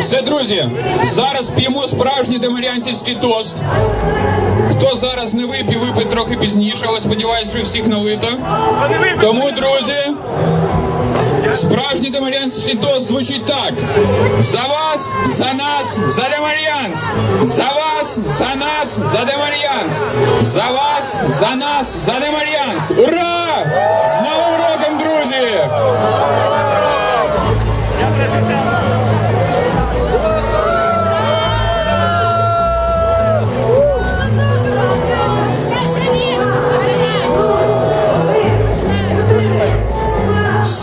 Все, друзі, зараз п'ємо справжній демарянцівський тост. Хто зараз не вип'є, випий трохи пізніше, але сподіваюсь, що всіх налито. Тому, друзі, справжній демарянський тост звучить так. За вас, за нас, за Демар'янс! За вас, за нас, за Демар'янс! За вас, за нас, за Демар'янс! Ура! З Новим роком, друзі!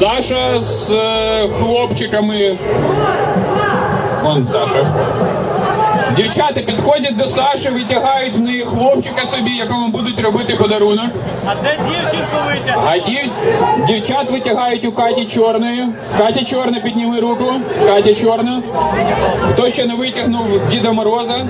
Саша з е, хлопчиками. Вон Саша. Дівчата підходять до Саші, витягають в неї хлопчика собі, якому будуть робити подарунок. А де дівчинку витягнути? А дів... дівчат витягають у Каті чорної. Катя чорна, підніми руку. Катя чорна. Хто ще не витягнув Діда Мороза?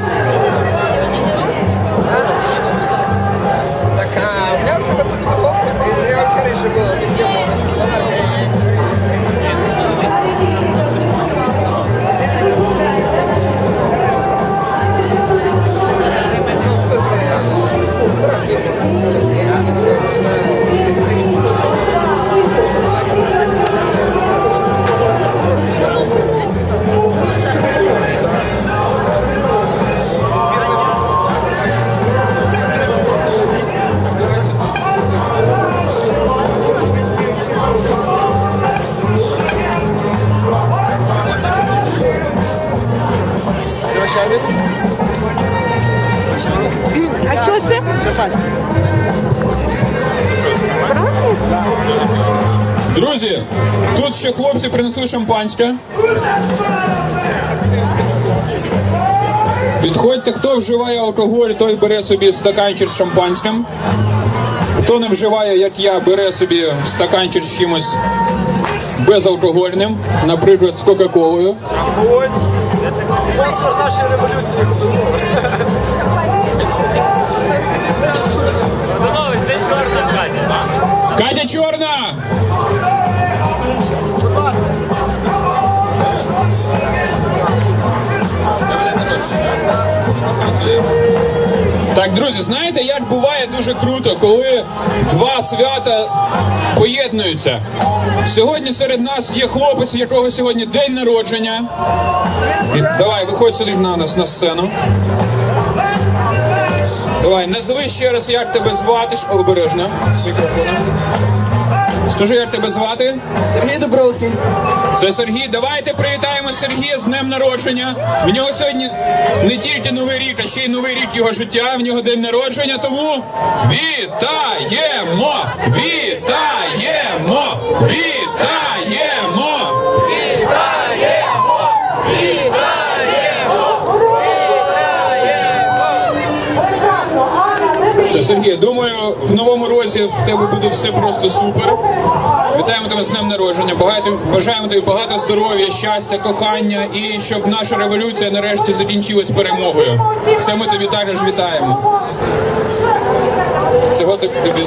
А що це? Шампанське. Друзі, тут ще хлопці принесли шампанське. Підходьте, хто вживає алкоголь, той бере собі стаканчик з шампанським. Хто не вживає, як я, бере собі стаканчик з чимось безалкогольним, наприклад, з Кока-Колою. Спонсор нашої революції. Катя Чорна! Так, друзі, знаєте, як буває дуже круто, коли два свята поєднуються. Сьогодні серед нас є хлопець, якого сьогодні день народження. І Давай, виходь сюди на нас на сцену. Давай, назви ще раз, як тебе звати, обережно. мікрофоном. Скажи, як тебе звати? Сергій Дубровський. Це Сергій. Давайте привітаємо Сергія з днем народження. В нього сьогодні не тільки новий рік, а ще й новий рік його життя. В нього день народження. Тому вітаємо! Вітаємо! Вітаємо! Це Сергій, думаю, в новому році в тебе буде все просто супер. Вітаємо тебе з днем народження. Багато бажаємо тобі багато здоров'я, щастя, кохання і щоб наша революція нарешті закінчилась перемогою. Все ми тобі також вітаємо. Всього тобі тобі